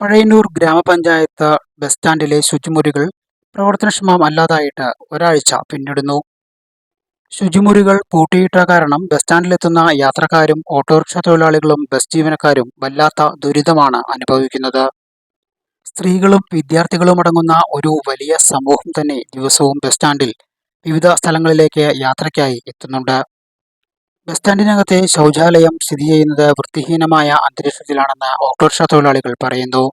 പഴയന്നൂർ ഗ്രാമപഞ്ചായത്ത് ബസ് സ്റ്റാൻഡിലെ ശുചിമുറികൾ പ്രവർത്തനക്ഷമമല്ലാതായിട്ട് ഒരാഴ്ച പിന്നിടുന്നു. ശുചിമുറികൾ പൂട്ടിയിട്ട കാരണം ബസ് സ്റ്റാൻഡിലെത്തുന്ന യാത്രക്കാരും ഓട്ടോറിക്ഷ തൊഴിലാളികളും ബസ് ജീവനക്കാരും വല്ലാത്ത ദുരിതമാണ് അനുഭവിക്കുന്നത്. സ്ത്രീകളും വിദ്യാർത്ഥികളും അടങ്ങുന്ന ഒരു വലിയ സമൂഹം തന്നെ ദിവസവും ബസ് സ്റ്റാൻഡിൽ വിവിധ സ്ഥലങ്ങളിലേക്ക് യാത്രയ്ക്കായി എത്തുന്നുണ്ട്. ബസ് സ്റ്റാൻഡിനകത്തെ ശൗചാലയം സ്ഥിതി ചെയ്യുന്നത് വൃത്തിഹീനമായ അന്തരീക്ഷത്തിലാണെന്ന് ഓട്ടോറിക്ഷ തൊഴിലാളികൾ പറയുന്നു.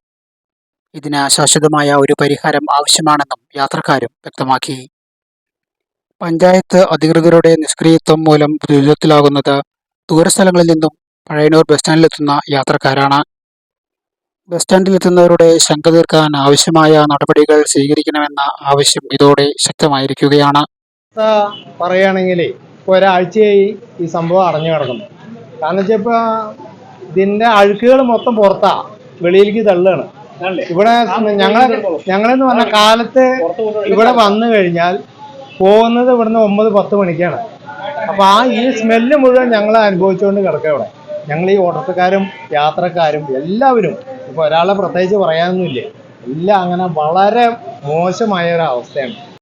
ഇതിന് ശാശ്വതമായ ഒരു പരിഹാരം ആവശ്യമാണെന്നും യാത്രക്കാരും വ്യക്തമാക്കി. പഞ്ചായത്ത് അധികൃതരുടെ നിഷ്ക്രിയത്വം മൂലം ദുരിതത്തിലാകുന്നത് ദൂരസ്ഥലങ്ങളിൽ നിന്നും പഴയനൂർ ബസ് സ്റ്റാൻഡിലെത്തുന്ന യാത്രക്കാരാണ്. ബസ് സ്റ്റാൻഡിലെത്തുന്നവരുടെ ശങ്ക തീർക്കാൻ ആവശ്യമായ നടപടികൾ സ്വീകരിക്കണമെന്ന ആവശ്യം ഇതോടെ ശക്തമായിരിക്കുകയാണ്. പറയുകയാണെങ്കിൽ ഒരാഴ്ചയായി ഈ സംഭവം അറിഞ്ഞു കിടക്കുന്നു. കാരണം വെച്ചാൽ ഇപ്പൊ ഇതിന്റെ അഴുക്കുകൾ മൊത്തം പുറത്താ. വെളിയിലേക്ക് തള്ളുകയാണ്. ഇവിടെ ഞങ്ങളെ ഞങ്ങളെന്ന് പറഞ്ഞ കാലത്ത് ഇവിടെ വന്നു കഴിഞ്ഞാൽ പോകുന്നത് ഇവിടുന്ന് ഒമ്പത് പത്ത് മണിക്കാണ്. അപ്പൊ ആ ഈ സ്മെല്ല് മുഴുവൻ ഞങ്ങൾ അനുഭവിച്ചുകൊണ്ട് കിടക്കുക ഇവിടെ. ഞങ്ങൾ ഈ ഓട്ടോക്കാരും യാത്രക്കാരും എല്ലാവരും ഇപ്പൊ ഒരാളെ പ്രത്യേകിച്ച് പറയാനൊന്നുമില്ല. എല്ലാം അങ്ങനെ വളരെ മോശമായ ഒരു അവസ്ഥയാണ്.